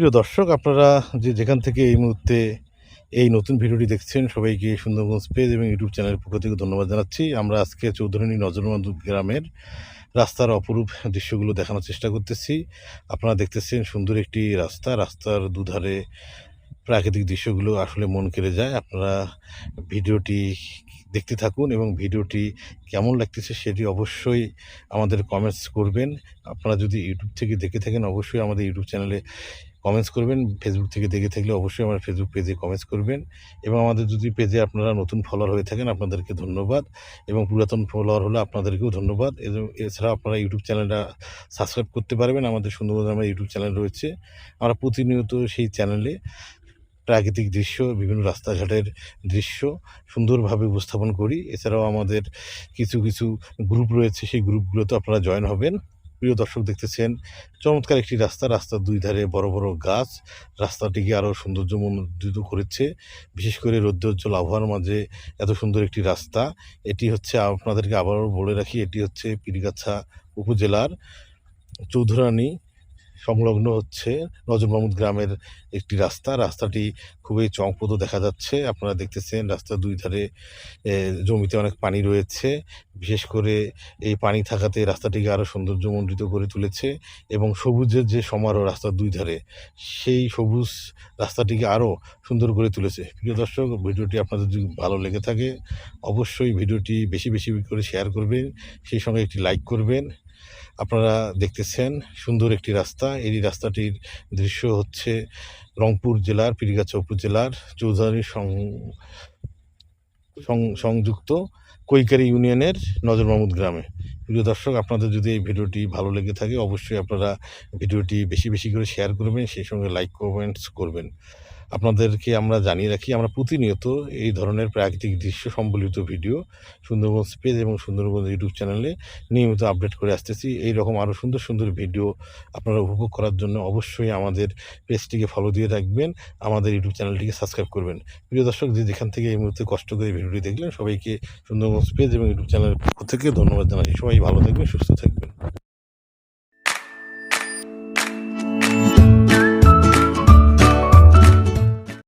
প্রিয় দর্শক, আপনারা যে যেখান থেকে এই মুহূর্তে এই নতুন ভিডিওটি দেখছেন, সবাইকে সুন্দরগঞ্জ পেজ এবং ইউটিউব চ্যানেলের পক্ষ থেকে ধন্যবাদ জানাচ্ছি। আমরা আজকে চৌধুরানী নজরবন্ধ গ্রামের রাস্তার অপরূপ দৃশ্যগুলো দেখানোর চেষ্টা করতেছি। আপনারা দেখতেছেন সুন্দর একটি রাস্তা। রাস্তার দুধারে প্রাকৃতিক দৃশ্যগুলো আসলে মন কেড়ে যায়। আপনারা ভিডিওটি দেখতে থাকুন এবং ভিডিওটি কেমন লাগতেছে সেটি অবশ্যই আমাদের কমেন্টস করবেন। আপনারা যদি ইউটিউব থেকে দেখে থাকেন, অবশ্যই আমাদের ইউটিউব চ্যানেলে কমেন্টস করবেন। ফেসবুক থেকে দেখে থাকলে অবশ্যই আমার ফেসবুক পেজে কমেন্টস করবেন এবং আমাদের যদি পেজে আপনারা নতুন ফলোয়ার হয়ে থাকেন, আপনাদেরকে ধন্যবাদ এবং পুরাতন ফলোয়ার হলে আপনাদেরকেও ধন্যবাদ। এবং এছাড়াও আপনারা ইউটিউব চ্যানেলটা সাবস্ক্রাইব করতে পারবেন। আমাদের সুন্দরবন আমার ইউটিউব চ্যানেল রয়েছে। আমরা প্রতিনিয়ত সেই চ্যানেলে প্রাকৃতিক দৃশ্য, বিভিন্ন রাস্তাঘাটের দৃশ্য সুন্দরভাবে উপস্থাপন করি। এছাড়াও আমাদের কিছু কিছু গ্রুপ রয়েছে, সেই গ্রুপগুলোতে আপনারা জয়েন হবেন। প্রিয় দর্শক দেখতেছেন, চমৎকার একটি রাস্তা, রাস্তার দুই ধারে বড় বড় গাছ। রাস্তাটিকে আরও সৌন্দর্যমণ্ডিত করেছে। বিশেষ করে রৌদ্রোজ্জ্বল আবহাওয়ার মাঝে এত সুন্দর একটি রাস্তা। এটি হচ্ছে, আপনাদেরকে আবারও বলে রাখি, এটি হচ্ছে পীরগাছা উপজেলার চৌধুরানী সংলগ্ন হচ্ছে নজর মাহমুদ গ্রামের একটি রাস্তা। রাস্তাটি খুবই চমকপ্রদ দেখা যাচ্ছে। আপনারা দেখতেছেন রাস্তার দুই ধারে জমিতে অনেক পানি রয়েছে। বিশেষ করে এই পানি থাকাতে রাস্তাটিকে আরও সৌন্দর্যমণ্ডিত করে তুলেছে এবং সবুজের যে সমারোহ রাস্তার দুই ধারে, সেই সবুজ রাস্তাটিকে আরও সুন্দর করে তুলেছে। প্রিয় দর্শক, ভিডিওটি আপনাদের যদি ভালো লেগে থাকে, অবশ্যই ভিডিওটি বেশি বেশি করে শেয়ার করবেন। সেই সঙ্গে একটি লাইক করবেন। আপনারা দেখতেছেন সুন্দর একটি রাস্তা। এই রাস্তাটির দৃশ্য হচ্ছে রংপুর জেলার পীরগাছা উপজেলার চৌধুরী সংযুক্ত কৈকারি ইউনিয়নের নজর মাহমুদ গ্রামে। প্রিয় দর্শক, আপনাদের যদি এই ভিডিওটি ভালো লেগে থাকে, অবশ্যই আপনারা ভিডিওটি বেশি বেশি করে শেয়ার করবেন, সেই সঙ্গে লাইক, কমেন্টস করবেন। আপনাদেরকে আমরা জানিয়ে রাখি, আমরা প্রতিনিয়ত এই ধরনের প্রাকৃতিক দৃশ্য সম্বলিত ভিডিও সুন্দরবন পেজ এবং সুন্দরবন ইউটিউব চ্যানেলে নিয়মিত আপডেট করে আসতেছি। এই রকম আরও সুন্দর সুন্দর ভিডিও আপনারা উপভোগ করার জন্য অবশ্যই আমাদের পেজটিকে ফলো দিয়ে রাখবেন, আমাদের ইউটিউব চ্যানেলটিকে সাবস্ক্রাইব করবেন। প্রিয় দর্শক, যে যেখান থেকে এই মুহূর্তে কষ্ট করে ভিডিওটি দেখলেন, সবাইকে সুন্দরবন পেজ এবং ইউটিউব চ্যানেলের পক্ষ থেকে ধন্যবাদ জানাচ্ছি। সবাই ভালো থাকবেন, সুস্থ থাকবেন।